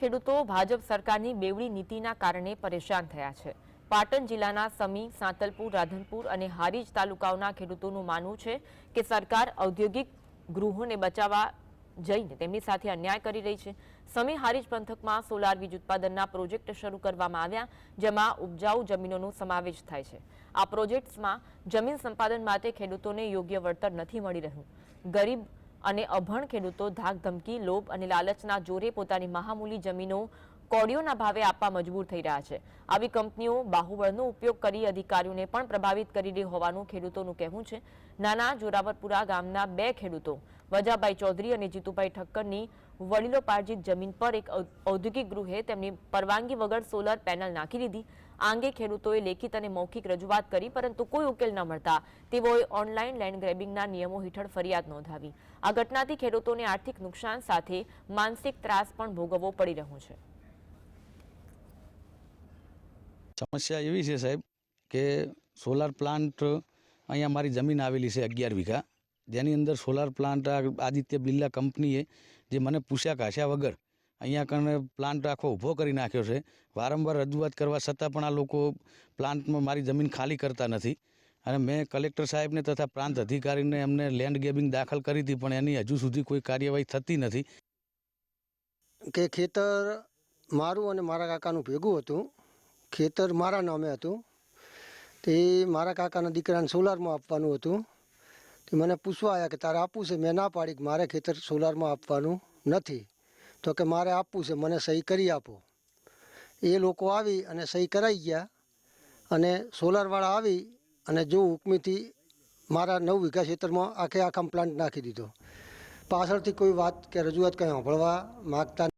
ખેડૂતો ભાજપ સરકારની બેવડી નીતિના કારણે પરેશાન થયા છે. પાટણ જિલ્લાના સમી, સાંતલપુર, રાધનપુર અને હારીજ તાલુકાઓના ખેડૂતોનું માનવું છે કે સરકાર ઔદ્યોગિક ગૃહોને બચાવવા જઈને તેમની સાથે અન્યાય કરી રહી છે. સમી, હારીજ પંથકમાં સોલાર વીજ ઉત્પાદનના પ્રોજેક્ટ શરૂ કરવામાં આવ્યા, જેમાં ઉપજાઉ જમીનોનો સમાવેશ થાય છે. આ પ્રોજેક્ટ્સમાં જમીન સંપાદન માટે ખેડૂતોને યોગ્ય વળતર નથી મળી રહ્યું. ગરીબ અને અભણ ખેડૂતો ધાક ધમકી લોભ અને લાલચના જોરે પોતાની મહામૂલી જમીનો કોડીઓના ભાવે આપવા મજબૂર થઈ રહ્યા છે. આવી કંપનીઓ બાહુબળનો ઉપયોગ કરી અધિકારીઓને પણ પ્રભાવિત કરી રહી હોવાનું ખેડૂતોનું કહેવું છે. નાના જોરાવરપુરા ગામના બે ખેડૂતો, વજાભાઈ ચૌધરી અને જીતુભાઈ ઠક્કરની વડીલોપાર્જિત જમીન પર એક ઔદ્યોગિક ગૃહે તેમની પરવાનગી વગર સોલર પેનલ નાખી દીધી. આ અંગે ખેડૂતોએ લેખિત અને મૌખિક રજૂઆત કરી, પરંતુ કોઈ ઉકેલ ન મળતા તેઓએ ઓનલાઈન લેન્ડ ગ્રેબિંગના નિયમો હેઠળ ફરિયાદ નોંધાવી. આ ઘટનાથી ખેડૂતોને આર્થિક નુકસાન સાથે માનસિક ત્રાસ પણ ભોગવવો પડી રહ્યો છે. સમસ્યા એવી છે સાહેબ કે સોલાર પ્લાન્ટ અહીંયા મારી જમીન આવેલી છે અગિયાર વીઘા. જેની અંદર સોલાર પ્લાન્ટ આદિત્ય બિરલા કંપનીએ જે મને પૂછ્યા કાશ્યા વગર અહીંયા કણે પ્લાન્ટ આખો ઊભો કરી નાખ્યો છે. વારંવાર રજૂઆત કરવા છતાં પણ આ લોકો પ્લાન્ટમાં મારી જમીન ખાલી કરતા નથી. અને મેં કલેક્ટર સાહેબને તથા પ્રાંત અધિકારીને એમને લેન્ડ ગેબિંગ દાખલ કરી હતી, પણ એની હજુ સુધી કોઈ કાર્યવાહી થતી નથી. કે ખેતર મારું અને મારા કાકાનું ભેગું હતું. ખેતર મારા નામે હતું. તે મારા કાકાના દીકરાને સોલારમાં આપવાનું હતું. તે મને પૂછવા આવ્યા કે તારે આપવું છે? મેં ના પાડી કે મારે ખેતર સોલારમાં આપવાનું નથી. તો કે મારે આપવું છે, મને સહી કરી આપો. એ લોકો આવી અને સહી કરાવી ગયા અને સોલારવાળા આવી અને જો હુકમીથી મારા નવ વીઘા ક્ષેત્રમાં આખે આખા પ્લાન્ટ નાખી દીધો. પાછળથી કોઈ વાત કે રજૂઆત કંઈ સાંભળવા માગતા